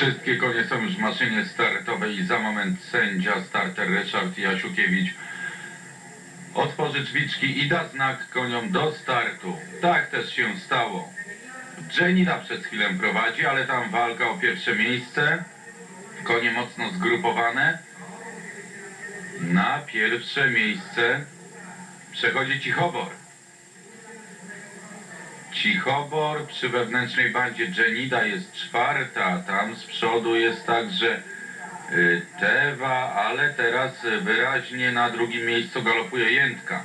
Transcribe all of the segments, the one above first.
Wszystkie konie są już w maszynie startowej i za moment sędzia starter Ryszard Jasiukiewicz otworzy drzwiczki i da znak koniom do startu. Tak też się stało. Jenida przez chwilę prowadzi, ale tam walka o pierwsze miejsce. Konie mocno zgrupowane. Na pierwsze miejsce przechodzi Cichobor. Cichobor przy wewnętrznej bandzie Jenida jest czwarta, tam z przodu jest także y, Tewa, ale teraz wyraźnie na drugim miejscu galopuje Jędka.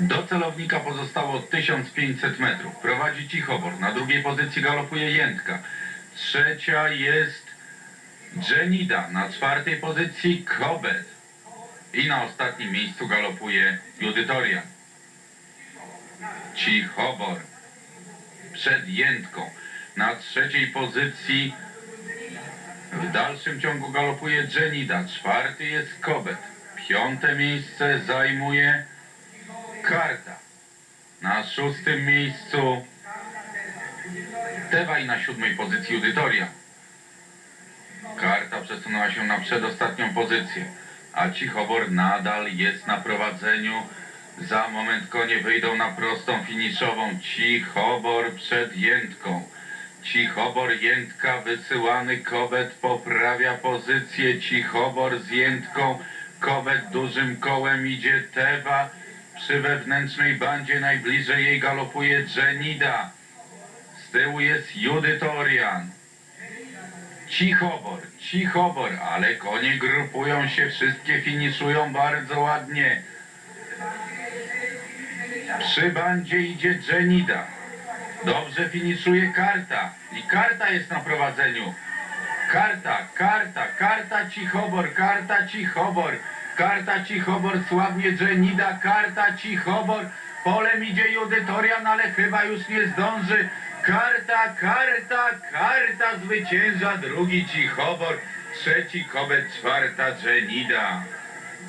Do celownika pozostało 1500 metrów. Prowadzi Cichobor. Na drugiej pozycji galopuje Jędka. Trzecia jest Jenida. Na czwartej pozycji Kobet. I na ostatnim miejscu galopuje Judytorian. Cichobor. Przed Jędką. Na trzeciej pozycji w dalszym ciągu galopuje Jenida. Czwarty jest Kobet. Piąte miejsce zajmuje Karta. Na szóstym miejscu Tewa i na siódmej pozycji Judytoria. Karta przesunęła się na przedostatnią pozycję, a Cichobor nadal jest na prowadzeniu. Za moment konie wyjdą na prostą finiszową. Cichobor przed Jędką. Cichobor, Jędka, wysyłany Kobet poprawia pozycję. Cichobor z Jędką. Kobet dużym kołem idzie Tewa. Przy wewnętrznej bandzie najbliżej jej galopuje Jenida. Z tyłu jest Judytorian. Cichobor, cichobor, ale konie grupują się, wszystkie finiszują bardzo ładnie. Przy bandzie idzie Jenida. Dobrze finiszuje karta. I karta jest na prowadzeniu. Karta, karta, karta Cichobor, karta Cichobor. Karta Cichobor, sławnie Jenida, karta Cichobor. Polem idzie Judytorian, ale chyba już nie zdąży. Karta, karta, karta zwycięża. Drugi Cichobor, trzeci Kobet, czwarta Jenida.